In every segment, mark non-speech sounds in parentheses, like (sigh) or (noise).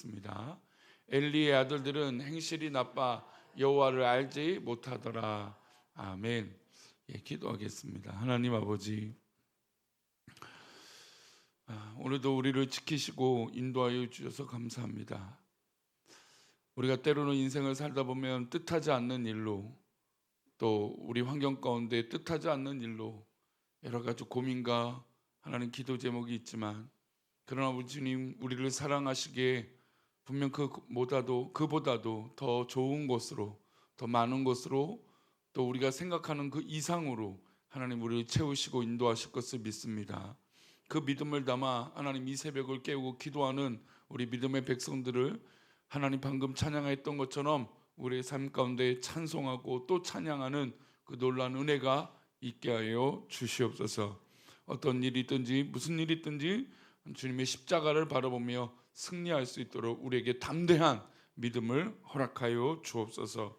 기도하겠습니다. 엘리의 아들들은 행실이 나빠 여호와를 알지 못하더라. 아멘. 예, 기도하겠습니다. 하나님 아버지, 아, 오늘도 우리를 지키시고 인도하여 주셔서 감사합니다. 우리가 때로는 인생을 살다 보면 뜻하지 않는 일로 또 우리 환경 가운데 뜻하지 않는 일로 여러 가지 고민과 하나님 기도 제목이 있지만 그러나 우리 주님 우리를 사랑하시기에 분명 그보다도 그보다도 더 좋은 곳으로 더 많은 곳으로 또 우리가 생각하는 그 이상으로 하나님 우리를 채우시고 인도하실 것을 믿습니다. 그 믿음을 담아 하나님 이 새벽을 깨우고 기도하는 우리 믿음의 백성들을 하나님 방금 찬양했던 것처럼 우리의 삶 가운데 찬송하고 또 찬양하는 그 놀라운 은혜가 있게 하여 주시옵소서. 어떤 일이 있든지 무슨 일이 있든지 주님의 십자가를 바라보며 승리할 수 있도록 우리에게 담대한 믿음을 허락하여 주옵소서.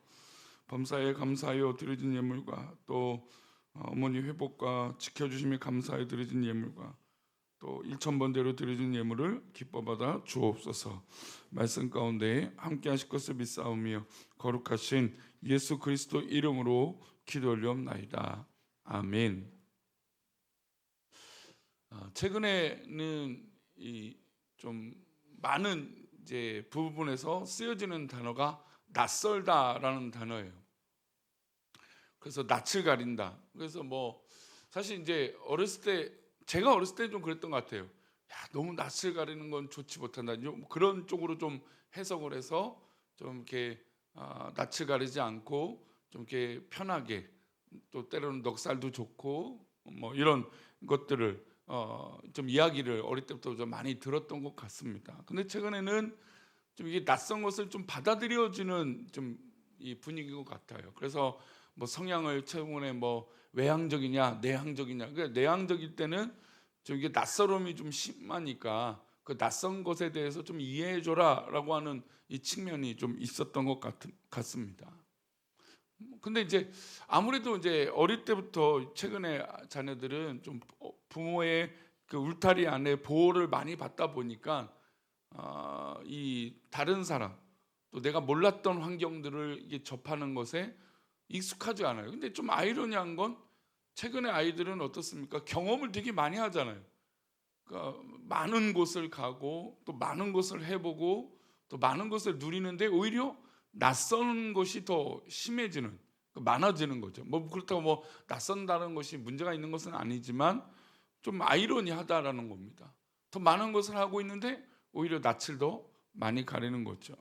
범사에 감사하여 드려진 예물과 또 어머니 회복과 지켜주심에 감사하여 드려진 예물과 또 1천 번대로 드려진 예물을 기뻐 받아 주옵소서. 말씀 가운데 함께 하실 것을 믿사오며 거룩하신 예수 그리스도 이름으로 기도 올리옵나이다. 아멘. 어, 최근에는 이 좀 많은 이제 부분에서 쓰여지는 단어가 낯설다라는 단어예요. 그래서 낯을 가린다. 그래서 뭐 사실 이제 어렸을 때 제가 어렸을 때 좀 그랬던 것 같아요. 야 너무 낯을 가리는 건 좋지 못한다. 좀 그런 쪽으로 좀 해석을 해서 좀 이렇게 아, 낯을 가리지 않고 좀 이렇게 편하게 또 때로는 넉살도 좋고 뭐 이런 것들을 어, 좀 이야기를 어릴 때부터 좀 많이 들었던 것 같습니다. 근데 최근에는 좀 이게 낯선 것을 좀 받아들여지는 좀 이 분위기인 것 같아요. 그래서 뭐 성향을 최근에 뭐 외향적이냐 내향적이냐. 그러니까 내향적일 때는 좀 이게 낯설음이 좀 심하니까 그 낯선 것에 대해서 좀 이해해줘라라고 하는 이 측면이 좀 있었던 것 같, 같습니다. 근데 이제 아무래도 이제 어릴 때부터 최근에 자녀들은 좀 부모의 그 울타리 안에 보호를 많이 받다 보니까 어, 이 다른 사람 또 내가 몰랐던 환경들을 이게 접하는 것에 익숙하지 않아요. 근데 좀 아이러니한 건 최근에 아이들은 어떻습니까? 경험을 되게 많이 하잖아요. 그러니까 많은 곳을 가고 또 많은 것을 해보고 또 많은 것을 누리는데 오히려 낯선 것이 더 심해지는 많아지는 거죠. 뭐 그렇다고 뭐 낯선다는 것이 문제가 있는 것은 아니지만 좀 아이러니하다라는 겁니다. 더 많은 것을 하고 있는데 오히려 낯을 더 많이 가리는 거죠.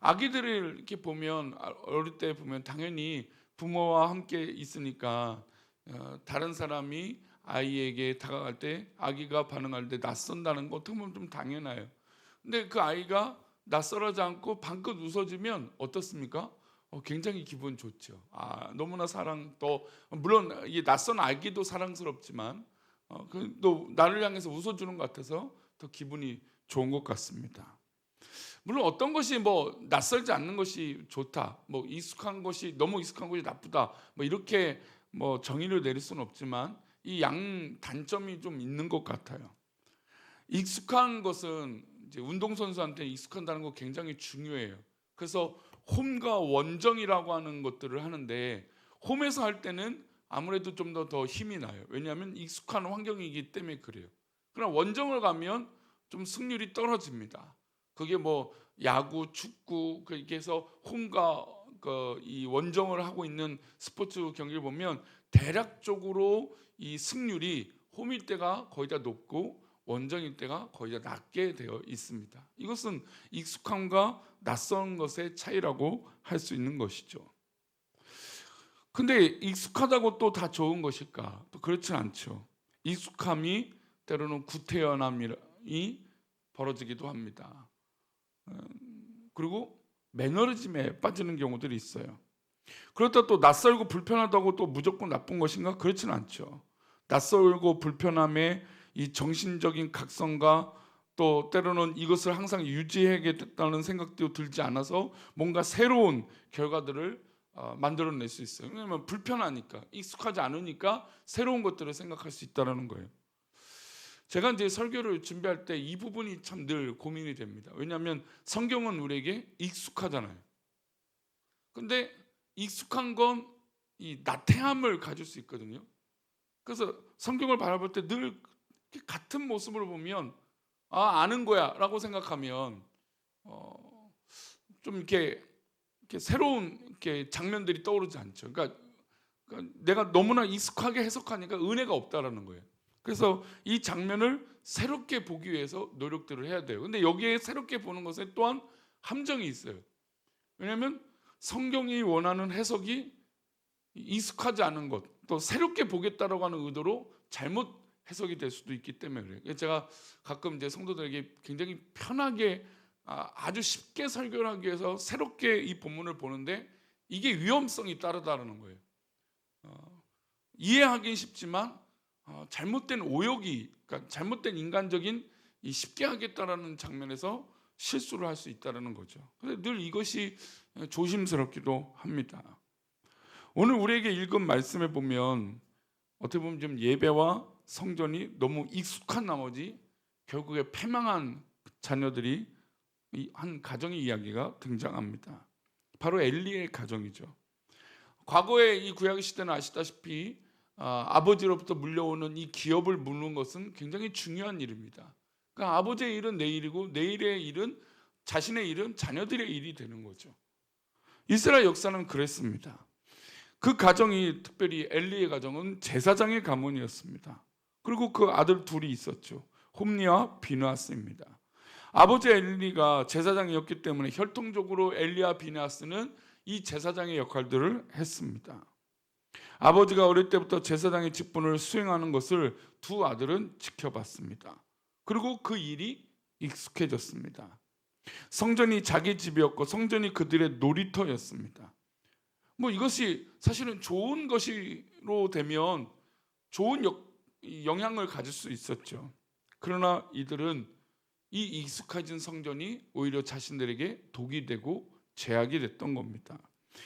아기들을 이렇게 보면 어릴 때 보면 당연히 부모와 함께 있으니까 어, 다른 사람이 아이에게 다가갈 때 아기가 반응할 때 낯선다는 거 보면 좀 당연해요. 근데 그 아이가 낯설하지 않고 방긋 웃어주면 어떻습니까? 어, 굉장히 기분 좋죠. 아 너무나 사랑 또 물론 이 낯선 아기도 사랑스럽지만 어, 그또 나를 향해서 웃어주는 것 같아서 더 기분이 좋은 것 같습니다. 물론 어떤 것이 뭐 낯설지 않는 것이 좋다, 뭐 익숙한 것이 너무 익숙한 것이 나쁘다, 뭐 이렇게 뭐 정의를 내릴 수는 없지만 이 양 단점이 좀 있는 것 같아요. 익숙한 것은 이제 운동 선수한테 익숙한다는 거 굉장히 중요해요. 그래서 홈과 원정이라고 하는 것들을 하는데 홈에서 할 때는 아무래도 좀 더 더 힘이 나요. 왜냐하면 익숙한 환경이기 때문에 그래요. 그러나 원정을 가면 좀 승률이 떨어집니다. 그게 뭐 야구, 축구 그렇게 해서 홈과 그 이 원정을 하고 있는 스포츠 경기를 보면 대략적으로 이 승률이 홈일 때가 거의 다 높고 원정일 때가 거의 다 낮게 되어 있습니다. 이것은 익숙함과 낯선 것의 차이라고 할 수 있는 것이죠. 근데 익숙하다고 또 다 좋은 것일까? 또 그렇지 않죠. 익숙함이 때로는 구태연함이 벌어지기도 합니다. 음, 그리고 매너리즘에 빠지는 경우들이 있어요. 그렇다 또 낯설고 불편하다고 또 무조건 나쁜 것인가? 그렇지는 않죠. 낯설고 불편함에 이 정신적인 각성과 또 때로는 이것을 항상 유지해야겠다는 생각도 들지 않아서 뭔가 새로운 결과들을 어, 만들어낼 수 있어요. 왜냐하면 불편하니까 익숙하지 않으니까 새로운 것들을 생각할 수 있다라는 거예요. 제가 이제 설교를 준비할 때 이 부분이 참 늘 고민이 됩니다. 왜냐하면 성경은 우리에게 익숙하잖아요. 근데 익숙한 건 이 나태함을 가질 수 있거든요. 그래서 성경을 바라볼 때 늘 같은 모습을 보면 아 아는 거야라고 생각하면 어, 좀 이렇게, 이렇게 새로운 이렇게 장면들이 떠오르지 않죠. 그러니까, 그러니까 내가 너무나 익숙하게 해석하니까 은혜가 없다라는 거예요. 그래서 이 장면을 새롭게 보기 위해서 노력들을 해야 돼요. 근데 여기에 새롭게 보는 것에 또한 함정이 있어요. 왜냐하면 성경이 원하는 해석이 익숙하지 않은 것, 또 새롭게 보겠다라고 하는 의도로 잘못 해석이 될 수도 있기 때문에 그래요. 제가 가끔 이제 성도들에게 굉장히 편하게 아, 아주 쉽게 설교를 하기 위해서 새롭게 이 본문을 보는데 이게 위험성이 따르다라는 거예요. 어, 이해하기 쉽지만 어, 잘못된 오역이, 그러니까 잘못된 인간적인 이 쉽게 하겠다라는 장면에서 실수를 할 수 있다라는 거죠. 근데 늘 이것이 조심스럽기도 합니다. 오늘 우리에게 읽은 말씀에 보면 어떻게 보면 좀 예배와 성전이 너무 익숙한 나머지 결국에 패망한 자녀들이 이 한 가정의 이야기가 등장합니다. 바로 엘리의 가정이죠. 과거에 이 구약 시대는 아시다시피 아, 버지로부터 물려오는 이 기업을 묻는 것은 굉장히 중요한 일입니다. 그러니까 아버지의 일은 내 일이고 내 일의 일은 자신의 일은 자녀들의 일이 되는 거죠. 이스라엘 역사는 그랬습니다. 그 가정이 특별히 엘리의 가정은 제사장의 가문이었습니다. 그리고 그 아들 둘이 있었죠. 홈리와 비누아스입니다. 아버지 엘리가 제사장이었기 때문에 혈통적으로 엘리와 비누아스는 이 제사장의 역할들을 했습니다. 아버지가 어릴 때부터 제사장의 직분을 수행하는 것을 두 아들은 지켜봤습니다. 그리고 그 일이 익숙해졌습니다. 성전이 자기 집이었고 성전이 그들의 놀이터였습니다. 뭐 이것이 사실은 좋은 것으로 되면 좋은 역, 영향을 가질 수 있었죠. 그러나 이들은 이 익숙해진 성전이 오히려 자신들에게 독이 되고 제약이 됐던 겁니다.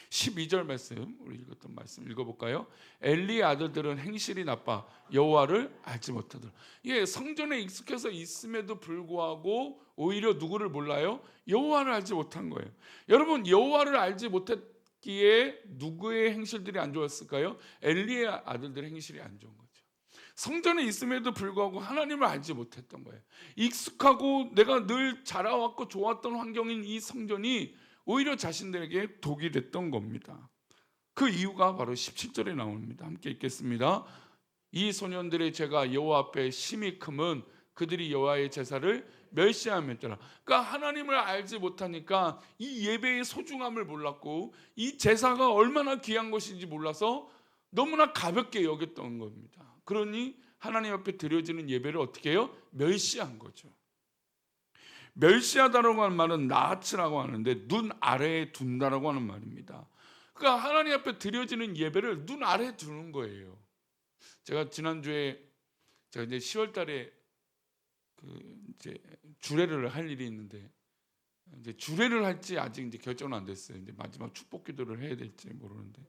12절 말씀 우리 읽었던 말씀 읽어볼까요? 엘리의 아들들은 행실이 나빠 여호와를 알지 못하더라. 예, 성전에 익숙해서 있음에도 불구하고 오히려 누구를 몰라요? 여호와를 알지 못한 거예요. 여러분 여호와를 알지 못했기에 누구의 행실들이 안 좋았을까요? 엘리의 아들들의 행실이 안 좋은 거죠. 성전에 있음에도 불구하고 하나님을 알지 못했던 거예요. 익숙하고 내가 늘 자라왔고 좋았던 환경인 이 성전이 오히려 자신들에게 독이 됐던 겁니다. 그 이유가 바로 17절에 나옵니다. 함께 읽겠습니다. 이 소년들의 죄가 여호와 앞에 심히 크면 그들이 여호와의 제사를 멸시하였더라. 그러니까 하나님을 알지 못하니까 이 예배의 소중함을 몰랐고 이 제사가 얼마나 귀한 것인지 몰라서 너무나 가볍게 여겼던 겁니다. 그러니 하나님 앞에 드려지는 예배를 어떻게 해요? 멸시한 거죠. 멸시하다라고 하는 말은 나치라고 하는데 눈 아래에 둔다라고 하는 말입니다. 그러니까 하나님 앞에 드려지는 예배를 눈 아래에 두는 거예요. 제가 지난주에 제가 이제 10월 달에 그 이제 주례를 할 일이 있는데 이제 주례를 할지 아직 이제 결정은 안 됐어요. 이제 마지막 축복 기도를 해야 될지 모르는데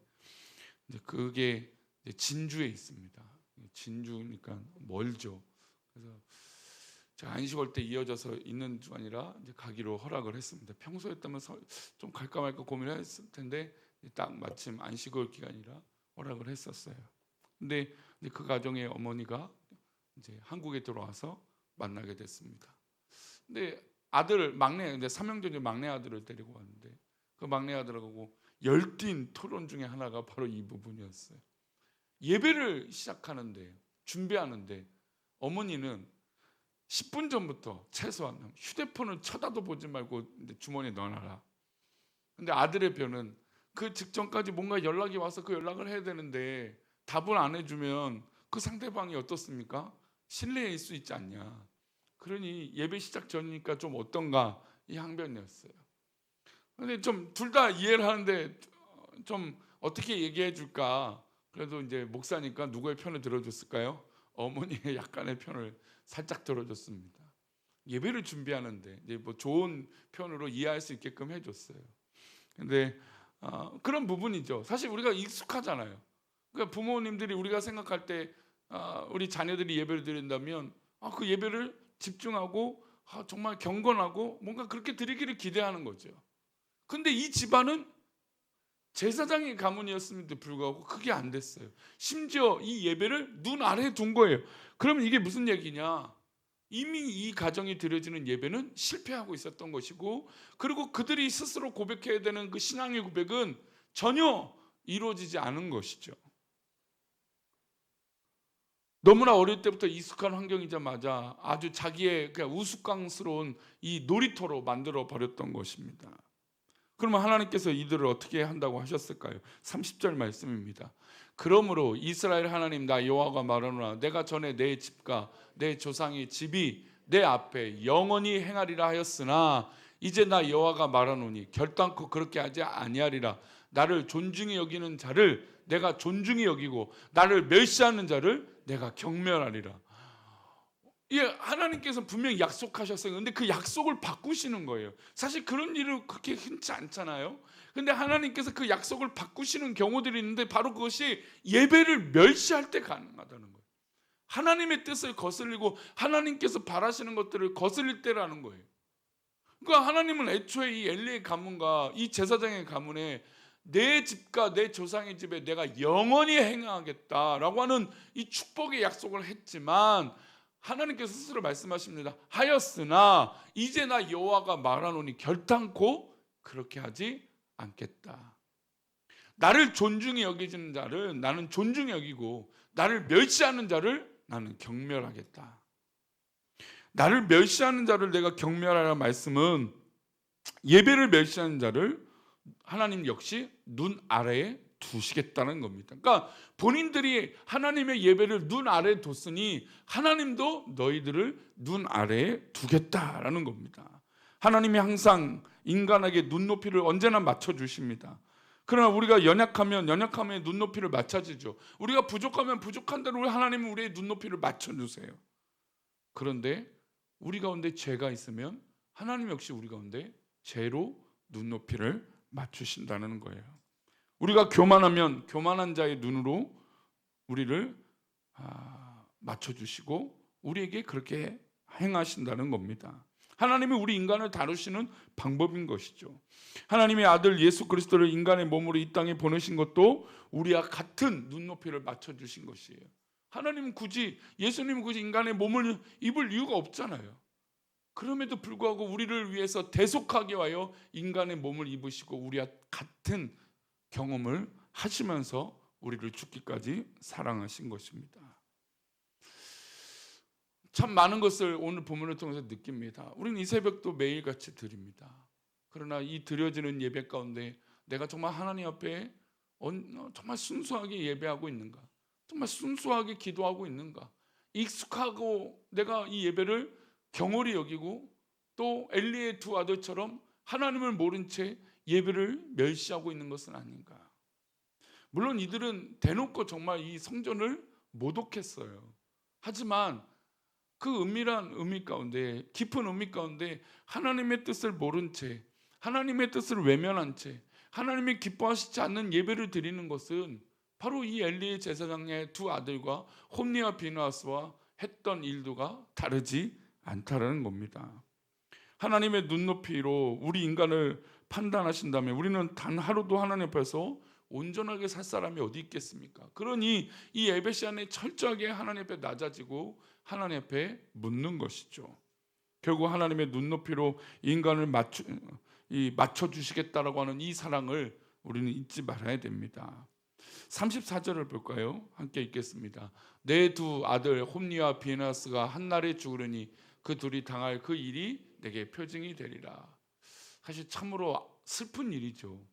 이제 그게 이제 진주에 있습니다. 진주니까 멀죠. 그래서 제가 안식월 때 이어져서 있는 주 아니라 이제 가기로 허락을 했습니다. 평소였다면 좀 갈까 말까 고민을 했을 텐데 딱 마침 안식월 기간이라 허락을 했었어요. 근데 그 가정의 어머니가 이제 한국에 들어와서 만나게 됐습니다. 근데 아들 막내 이제 삼형제중 막내 아들을 데리고 왔는데 그 막내 아들하고 열띤 토론 중에 하나가 바로 이 부분이었어요. 예배를 시작하는데 준비하는데 어머니는 10분 전부터 최소한 휴대폰을 쳐다도 보지 말고 주머니에 넣어놔라. 근데 아들의 변은 그 직전까지 뭔가 연락이 와서 그 연락을 해야 되는데 답을 안 해주면 그 상대방이 어떻습니까? 신뢰일 수 있지 않냐. 그러니 예배 시작 전이니까 좀 어떤가 이 항변이었어요. 근데 좀 둘 다 이해를 하는데 좀 어떻게 얘기해 줄까? 그래도 이제 목사니까 누구의 편을 들어줬을까요? 어머니의 (laughs) 약간의 편을 살짝 들어줬습니다. 예배를 준비하는데 이제 뭐 좋은 편으로 이해할 수 있게끔 해줬어요. 근데 어, 그런 부분이죠. 사실 우리가 익숙하잖아요. 그러니까 부모님들이 우리가 생각할 때 어, 우리 자녀들이 예배를 드린다면 아, 그 예배를 집중하고 아, 정말 경건하고 뭔가 그렇게 드리기를 기대하는 거죠. 근데 이 집안은 제사장의 가문이었음에도 불구하고 그게 안 됐어요. 심지어 이 예배를 눈 아래에 둔 거예요. 그러면 이게 무슨 얘기냐? 이미 이 가정이 드려지는 예배는 실패하고 있었던 것이고 그리고 그들이 스스로 고백해야 되는 그 신앙의 고백은 전혀 이루어지지 않은 것이죠. 너무나 어릴 때부터 익숙한 환경이자마자 아주 자기의 우스꽝스러운 이 놀이터로 만들어 버렸던 것입니다. 그러면 하나님께서 이들을 어떻게 한다고 하셨을까요? 30절 말씀입니다. 그러므로 이스라엘 하나님 나 여호와가 말하노라 내가 전에 내 집과 내 조상의 집이 내 앞에 영원히 행하리라 하였으나 이제 나 여호와가 말하노니 결단코 그렇게 하지 아니하리라 나를 존중히 여기는 자를 내가 존중히 여기고 나를 멸시하는 자를 내가 경멸하리라. 예, 하나님께서 분명히 약속하셨어요. 근데 그 약속을 바꾸시는 거예요. 사실 그런 일은 그렇게 흔치 않잖아요. 근데 하나님께서 그 약속을 바꾸시는 경우들이 있는데 바로 그것이 예배를 멸시할 때 가능하다는 거예요. 하나님의 뜻을 거슬리고 하나님께서 바라시는 것들을 거슬릴 때라는 거예요. 그러니까 하나님은 애초에 이 엘리의 가문과 이 제사장의 가문에 내 집과 내 조상의 집에 내가 영원히 행하겠다라고 하는 이 축복의 약속을 했지만 하나님께서 스스로 말씀하십니다. 하였으나 이제 나 여호와가 말하노니 결단코 그렇게 하지 않겠다. 나를 존중히 여기지는 자를 나는 존중히 여기고 나를 멸시하는 자를 나는 경멸하겠다. 나를 멸시하는 자를 내가 경멸하라 말씀은 예배를 멸시하는 자를 하나님 역시 눈 아래에 두시겠다는 겁니다. 그러니까 본인들이 하나님의 예배를 눈 아래에 뒀으니 하나님도 너희들을 눈 아래에 두겠다라는 겁니다. 하나님이 항상 인간에게 눈높이를 언제나 맞춰 주십니다. 그러나 우리가 연약하면 연약함에 눈높이를 맞춰지죠. 우리가 부족하면 부족한 대로 하나님은 우리의 눈높이를 맞춰 주세요. 그런데 우리 가운데 죄가 있으면 하나님 역시 우리 가운데 죄로 눈높이를 맞추신다는 거예요. 우리가 교만하면 교만한 자의 눈으로 우리를 아, 맞춰주시고 우리에게 그렇게 행하신다는 겁니다. 하나님이 우리 인간을 다루시는 방법인 것이죠. 하나님의 아들 예수 그리스도를 인간의 몸으로 이 땅에 보내신 것도 우리와 같은 눈높이를 맞춰주신 것이에요. 하나님은 굳이 예수님은 굳이 인간의 몸을 입을 이유가 없잖아요. 그럼에도 불구하고 우리를 위해서 대속하게 하여 인간의 몸을 입으시고 우리와 같은 경험을 하시면서 우리를 죽기까지 사랑하신 것입니다. 참 많은 것을 오늘 본문을 통해서 느낍니다. 우리는 이 새벽도 매일 같이 드립니다. 그러나 이 드려지는 예배 가운데 내가 정말 하나님 앞에 정말 순수하게 예배하고 있는가? 정말 순수하게 기도하고 있는가? 익숙하고 내가 이 예배를 경홀히 여기고 또 엘리의 두 아들처럼 하나님을 모른 채 예배를 멸시하고 있는 것은 아닌가? 물론 이들은 대놓고 정말 이 성전을 모독했어요. 하지만 그 은밀한 의미 가운데 깊은 의미 가운데 하나님의 뜻을 모른 채 하나님의 뜻을 외면한 채 하나님이 기뻐하시지 않는 예배를 드리는 것은 바로 이 엘리의 제사장의 두 아들과 홈니와 비나스와 했던 일도가 다르지 않다라는 겁니다. 하나님의 눈높이로 우리 인간을 판단하신다면 우리는 단 하루도 하나님 앞에서 온전하게 살 사람이 어디 있겠습니까? 그러니 이 에베시 안에 철저하게 하나님 앞에 낮아지고 하나님 앞에 묻는 것이죠. 결국 하나님의 눈높이로 인간을 맞추 이 맞춰 주시겠다라고 하는 이 사랑을 우리는 잊지 말아야 됩니다. 34절을 볼까요? 함께 읽겠습니다. 내 두 아들 홈니와 비나스가 한 날에 죽으려니 그 둘이 당할 그 일이 내게 표징이 되리라. 사실 참으로 슬픈 일이죠.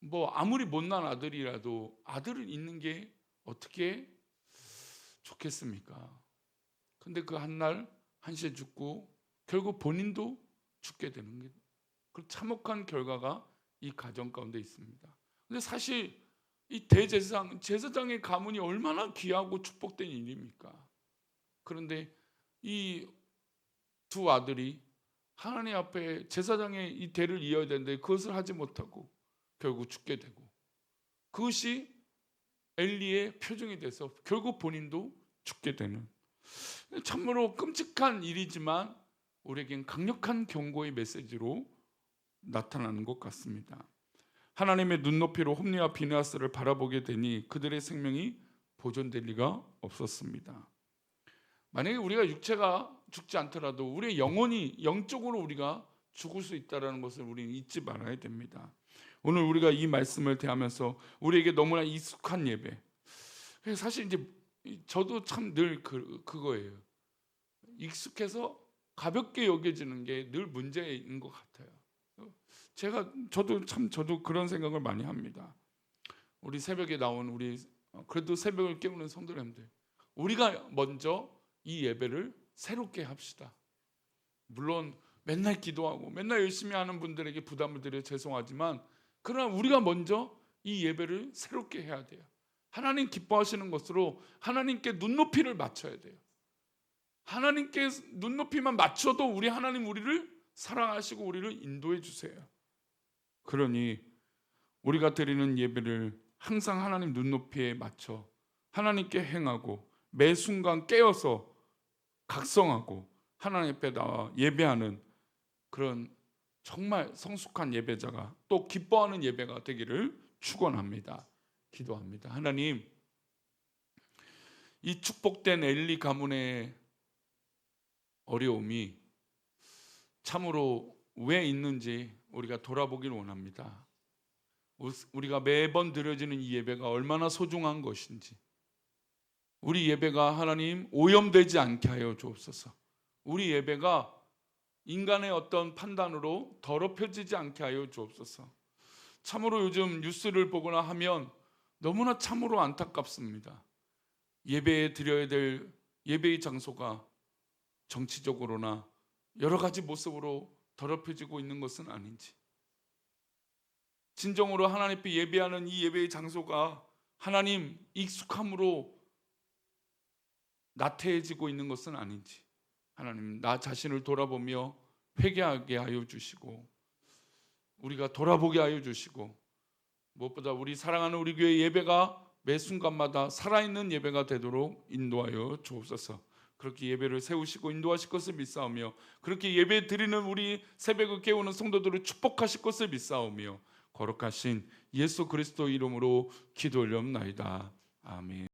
뭐 아무리 못난 아들이라도 아들을 있는 게 어떻게 좋겠습니까? 근데 그 한날 한시에 죽고 결국 본인도 죽게 되는 게 그 참혹한 결과가 이 가정 가운데 있습니다. 근데 사실 이 대제사장 제사장의 가문이 얼마나 귀하고 축복된 일입니까? 그런데 이 두 아들이 하나님 앞에 제사장의 이 대를 이어야 되는데 그것을 하지 못하고 결국 죽게 되고 그것이 엘리의 표정이 돼서 결국 본인도 죽게 되는 참으로 끔찍한 일이지만 우리에겐 강력한 경고의 메시지로 나타나는 것 같습니다. 하나님의 눈높이로 홈리와 비느하스를 바라보게 되니 그들의 생명이 보존될 리가 없었습니다. 만약에 우리가 육체가 죽지 않더라도 우리의 영혼이 영적으로 우리가 죽을 수 있다라는 것을 우리는 잊지 말아야 됩니다. 오늘 우리가 이 말씀을 대하면서 우리에게 너무나 익숙한 예배. 사실 이제 저도 참 늘 그, 그거예요. 익숙해서 가볍게 여겨지는 게 늘 문제인 것 같아요. 제가 저도 참 저도 그런 생각을 많이 합니다. 우리 새벽에 나온 우리 어, 그래도 새벽을 깨우는 성도님들, 우리가 먼저 이 예배를 새롭게 합시다. 물론 맨날 기도하고 맨날 열심히 하는 분들에게 부담을 드려 죄송하지만 그러나 우리가 먼저 이 예배를 새롭게 해야 돼요. 하나님 기뻐하시는 것으로 하나님께 눈높이를 맞춰야 돼요. 하나님께 눈높이만 맞춰도 우리 하나님 우리를 사랑하시고 우리를 인도해 주세요. 그러니 우리가 드리는 예배를 항상 하나님 눈높이에 맞춰 하나님께 행하고 매 순간 깨어서 각성하고 하나님 앞에 나와 예배하는 그런 정말 성숙한 예배자가 또 기뻐하는 예배가 되기를 축원합니다. 기도합니다. 하나님 이 축복된 엘리 가문의 어려움이 참으로 왜 있는지 우리가 돌아보길 원합니다. 우리가 매번 드려지는 이 예배가 얼마나 소중한 것인지 우리 예배가 하나님 오염되지 않게 하여 주옵소서. 우리 예배가 인간의 어떤 판단으로 더럽혀지지 않게 하여 주옵소서. 참으로 요즘 뉴스를 보거나 하면 너무나 참으로 안타깝습니다. 예배에 드려야 될 예배의 장소가 정치적으로나 여러 가지 모습으로 더럽혀지고 있는 것은 아닌지. 진정으로 하나님 앞에 예배하는 이 예배의 장소가 하나님 익숙함으로 나태해지고 있는 것은 아닌지. 하나님 나 자신을 돌아보며 회개하게 하여 주시고 우리가 돌아보게 하여 주시고 무엇보다 우리 사랑하는 우리 교회 예배가 매 순간마다 살아있는 예배가 되도록 인도하여 주옵소서. 그렇게 예배를 세우시고 인도하실 것을 믿사오며 그렇게 예배 드리는 우리 새벽을 깨우는 성도들을 축복하실 것을 믿사오며 거룩하신 예수 그리스도 이름으로 기도 올려옵나이다. 아멘.